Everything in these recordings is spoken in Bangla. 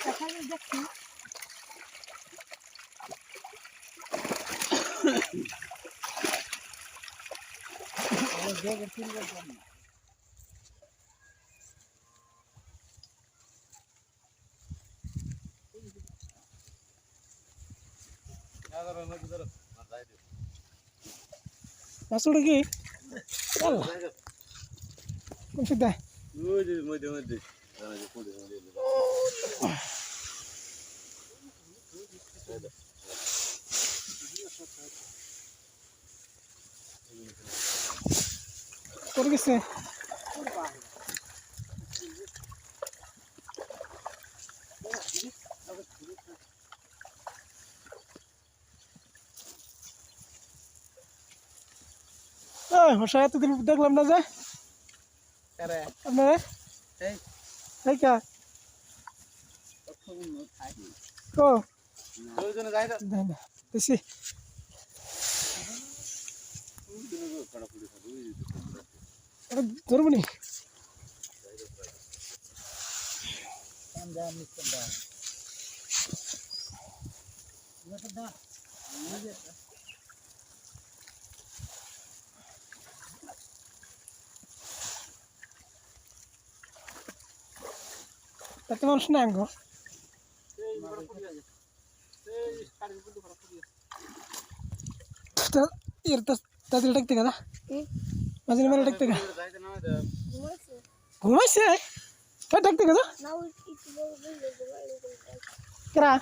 দেখছি মাছটা কি? কোন সিদ্ধা মধ্যে মধ্যে। করে গেছে? এতদিন দেখলাম না যে। আপনারা? এই এই কা ও দুইজনে যাই তো না না বেশি এটা ধরবো নি এত মানুষ না আঙ্গো তাদের ডাকতে গা মাঝে মেরে ডাকতে গা ঘুমাইছে কে ডাকতে গা না ওই একটু বড় বললে ঘুমাইলে কেরা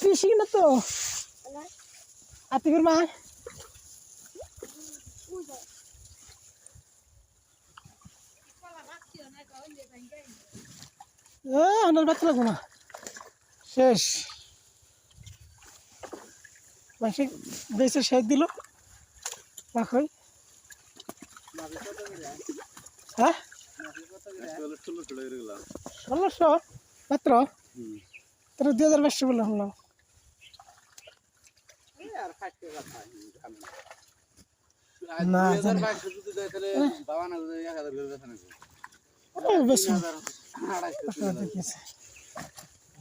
পিসি না তো না মা পূজা আমার বাচ্চা লাগবো না? শেষ। মাসে বেসে শেষ দিল। রাখই হ্যাঁ? ষোলোশো? মাত্র? তোর দুই হাজার বাইশশো বলে শুনলাম না। বাইশ বেশি।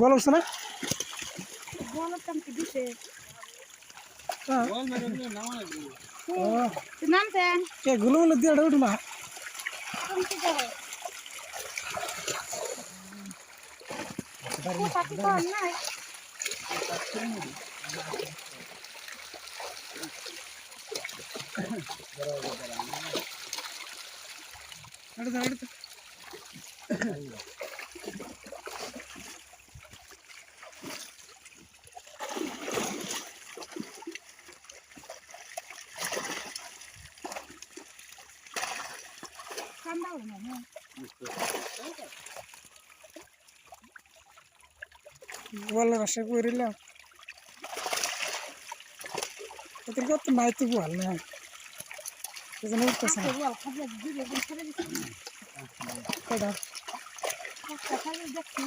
বল উঠছে না হ্যাঁ ও নামছেন কে গুলো গুলো দিয়ে উঠু না কমতে যাবে পাখি কম নাই এটা তো এটা তো ঠান্ডা হবে না അടുത്ത അടുത്ത വളരെ വരില്ല ഒത്തിരി കൊത്തും മാറ്റി പോകല്ലേ না সেজন্য উঠতেছে না বল খাবে দিলে ছেড়ে দিচ্ছি কটা দেখালে দেখছি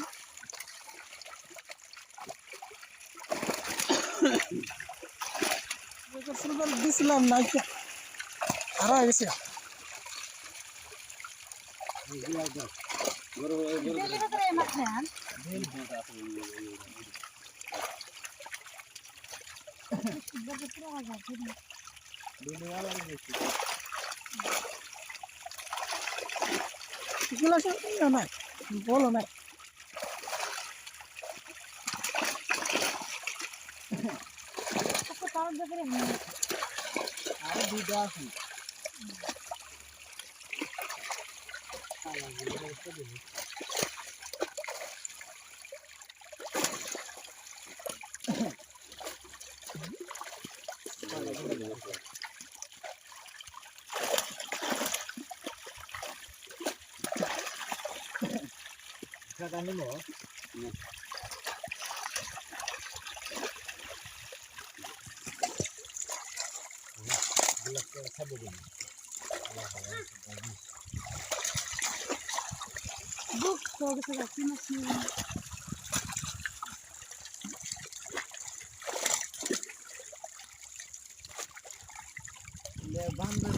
সিলভার দিছিলাম নাই তো হারা হয়ে গেছে দিলে করে মাছ নেন বড় পুরো হাজার দিন আছে নাই বলো Kakanin mo, oh. Ayan. Bulak ka sa bubong. Buk, sobrang sa laki mas nila. Levanter